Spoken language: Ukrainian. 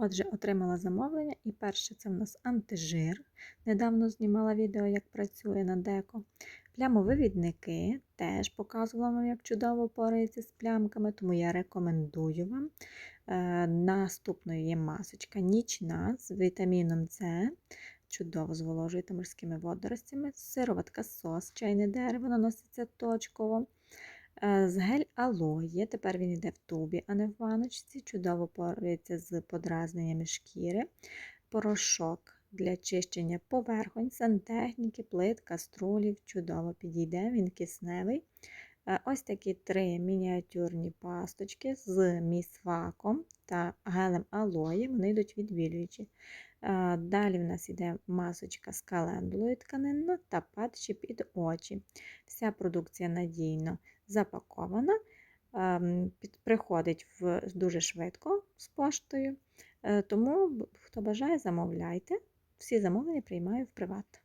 Отже, отримала замовлення, і перше це в нас антижир. Недавно знімала відео, як працює на деко. Плямовивідники теж показувала вам, як чудово порається з плямками, тому я рекомендую вам. Е, Наступною є масочка нічна з вітаміном С. Чудово зволожуєте морськими водоростями. Сироватка сос, чайне дерево наноситься точково. Е, З гель алоє, тепер він йде в тубі, а не в баночці. Чудово пориться з подразненнями шкіри. Порошок для чищення поверхонь, сантехніки, плит, каструлів. Чудово підійде, він кисневий. Е, Ось такі три мініатюрні пасточки з місваком та гелем алої, вони йдуть відбілюючі. Е, Далі в нас йде масочка з календулою тканинна та патчі під очі. Вся продукція надійно запакована, ем, приходить в, дуже швидко з поштою. Е, Тому, хто бажає, замовляйте. Всі замовлення приймаю в приват.